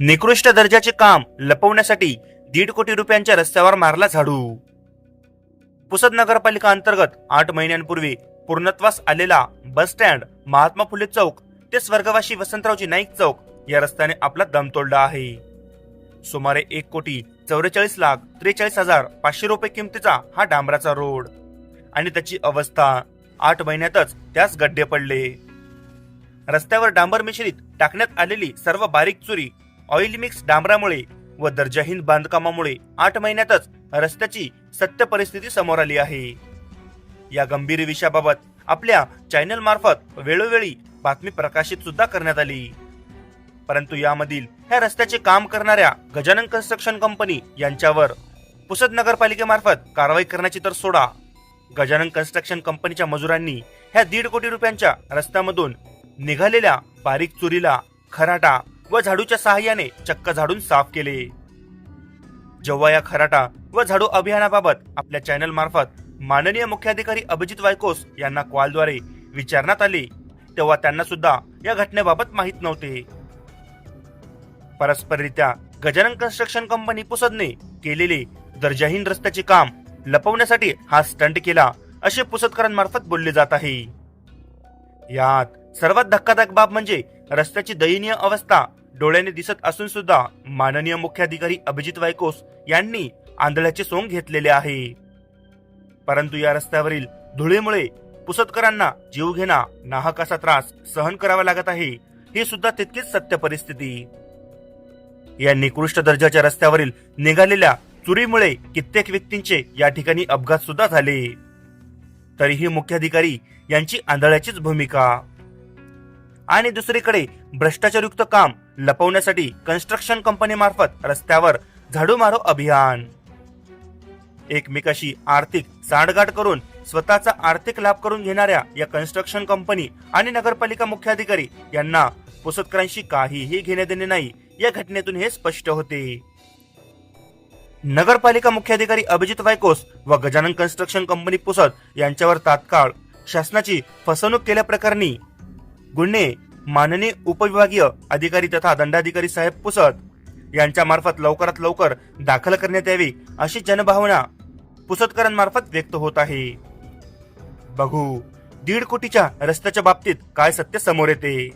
निकृष्ट दर्जाचे काम लपवण्यासाठी दीड कोटी रुपयांच्या रस्त्यावर मारला झाडू. पुसद नगरपालिका अंतर्गत आठ महिन्यांपूर्वी पूर्णत्वास आलेला बस स्टँड महात्मा फुले चौक ते स्वर्गवासी वसंतरावजी नाईक चौक या रस्त्याने आपला दम तोडला आहे. सुमारे एक कोटी चौवेचाळीस लाख त्रेचाळीस हजार पाचशे रुपये किमतीचा हा डांबराचा रोड. आणि त्याची अवस्था आठ महिन्यातच त्यास गड्डे पडले. रस्त्यावर डांबर मिश्रित टाकण्यात आलेली सर्व बारीक चुरी ऑइल मिक्स डांबरामुळे व दर्जाहीन बांधकामामुळे आठ महिन्यातच रस्त्याची सत्य परिस्थिती समोर आली आहे. या गंभीर विषयाबाबत आपल्या चॅनल मार्फत वेळोवेळी बातमी प्रकाशित सुद्धा करण्यात आली. परंतु यामधील ह्या रस्त्याचे काम करणाऱ्या गजानन कन्स्ट्रक्शन कंपनी यांच्यावर पुसद नगरपालिकेमार्फत कारवाई करण्याची तर सोडा. गजानन कन्स्ट्रक्शन कंपनीच्या मजुरांनी ह्या दीड कोटी रुपयांच्या रस्त्यामधून निघालेल्या बारीक चुरीला खराटा व झाडूच्या सहाय्याने चक्क झाडून साफ केले. जेव्हा या खराटा व झाडू अभियानाबाबत आपल्या चॅनल मार्फत माननीय मुख्याधिकारी अभिजित वायकोस यांना कॉलद्वारे विचारण्यात आले तेव्हा त्यांना सुद्धा या घटनेबाबत माहीत नव्हते. परस्पररित्या गजानन कन्स्ट्रक्शन कंपनी पुसदने केलेले दर्जाहीन रस्त्याचे काम लपवण्यासाठी हा स्टंट केला असे पुसदकरांमार्फत बोलले जात आहे. यात सर्वात धक्कादायक बाब म्हणजे रस्त्याची दयनीय अवस्था डोळ्याने दिसत असून सुद्धा माननीय मुख्याधिकारी अभिजित वायकोस यांनी आंधळ्याचे सोंग घेतलेले आहे. परंतु या रस्त्यावरील धुळेमुळे पुसदकरांना जीवघेणा नाहकाचा त्रास सहन करावा लागत आहे ही सुद्धा तितकीच सत्य परिस्थिती. या निकृष्ट दर्जाच्या रस्त्यावरील निघालेल्या चुरीमुळे कित्येक व्यक्तींचे या ठिकाणी अपघात सुद्धा झाले. तरीही मुख्याधिकारी यांची आंधळ्याचीच भूमिका. आणि दुसरीकडे भ्रष्टाचारयुक्त काम लपवण्यासाठी कन्स्ट्रक्शन कंपनी मार्फत रस्त्यावर झाडू मारो अभियान. एकमेकाशी आर्थिक सांडगाठ करून स्वतःचा आर्थिक लाभ करून घेणाऱ्या या कन्स्ट्रक्शन कंपनी आणि नगरपालिका मुख्याधिकारी यांना पुसदकरांशी काहीही घेणे देणे नाही या घटनेतून हे स्पष्ट होते. नगरपालिका मुख्याधिकारी अभिजित वायकोस व गजानन कन्स्ट्रक्शन कंपनी पुसद यांच्यावर तात्काळ शासनाची फसवणूक केल्याप्रकरणी गुन्हे माननीय उपविभागीय अधिकारी तथा दंडाधिकारी साहेब पुसद यांच्या मार्फत लवकरात लवकर दाखल करण्यात यावी अशी जनभावना पुसतकरांमार्फत व्यक्त होत आहे. बघू दीड कोटीच्या रस्त्याच्या बाबतीत काय सत्य समोर येते?